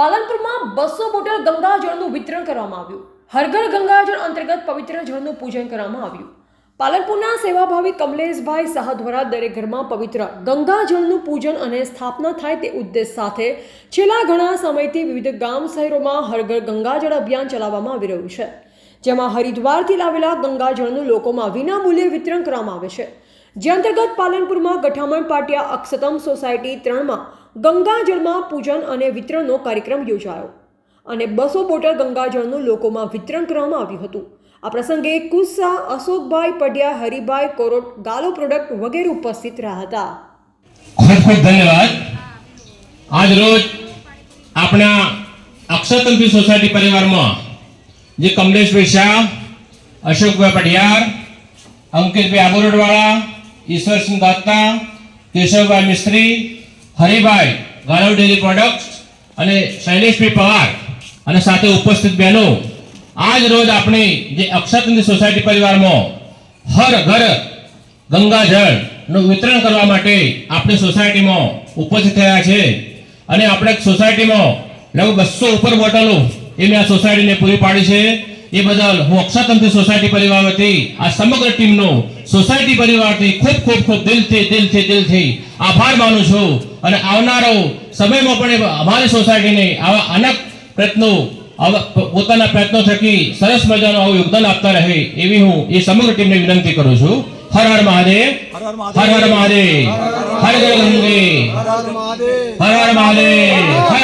પાલનપુરમાં બસો બોટલ ગંગાજળનું વિતરણ કરવામાં આવ્યું. હરઘર ગંગાજળ અંતર્ગત પવિત્ર જળનું પૂજન કરવામાં આવ્યું. પાલનપુરના સેવાભાવી કમલેશભાઈ શાહ દ્વારા દરેક ઘરમાં પવિત્ર ગંગાજળનું પૂજન અને સ્થાપના થાય તે ઉદ્દેશ સાથે છેલ્લા ઘણા સમયથી વિવિધ ગામ શહેરોમાં હરઘર ગંગાજળ અભિયાન ચલાવવામાં આવી રહ્યું છે. જેમાં હરિદ્વારથી લાવેલા ગંગાજળનું લોકોમાં વિનામૂલ્યે વિતરણ કરવામાં આવે છે. જે અંતર્ગત પાલનપુરમાં ગઠામણ પાટિયા અક્ષતમ સોસાયટી ત્રણમાં ગંગાજળમાં પૂજન અને વિતરણનો કાર્યક્રમ યોજાયો અને બસો બોટલ ગંગાજળનું લોકોમાં વિતરણ કરવામાં આવ્યું હતું. આ પ્રસંગે કુસ્સા, અશોકભાઈ પડિયા હરિભાઈ કોરોટ, ગાલો પ્રોડક્ટ વગેરે ઉપસ્થિત રહ્યા હતા. ખૂબ ખૂબ ધન્યવાદ. આજ રોજ આપણા અક્ષરતંત્રી સોસાયટી પરિવારમાં જે કમલેશભાઈ શાહ, અશોકભાઈ પઢિયાર, અંકિતભાઈ આબોરડવાળા, ઈશ્વરસિંહ દત્તા, કેશવભાઈ મિસ્ત્રી હરિભાઈ ગાલવ ડેરી પ્રોડક્ટ્સ અને શૈલેષભાઈ પવાર અને સાથે ઉપસ્થિત બહેનો, આજ રોજ આપણે જે અક્ષરતંત્રી સોસાયટી પરિવારમાં હર ઘર ગંગાજળનું વિતરણ કરવા માટે આપણી સોસાયટીમાં ઉપસ્થિત થયા છે. અને આપણે સોસાયટીમાં લગભગ બસો ઉપર બોટલો એ મેં આ સોસાયટીને પૂરી પાડી છે. એ બદલ હું અક્ષરતંત્ર સોસાયટી પરિવાર વતી આ સમગ્ર ટીમનો સોસાયટી પરિવારથી ખૂબ ખૂબ ખૂબ દિલથી દિલથી દિલથી આભાર માનું છું. અને આવનારો સમયમાં પણ અમારી સોસાયટીને આવા અનેક પ્રયત્નો પોતાના પ્રયત્નો થકી સરસ મજાનું આવું યોગદાન આપતા રહે એવી હું એ સમગ્ર ટીમને વિનંતી કરું છું. હર હર મહાદેવ. હર હર મહાદેવ. હર હર ગંગે હર હર મહાદેવ હર હર મહાદેવ. હર હર મહાદેવ.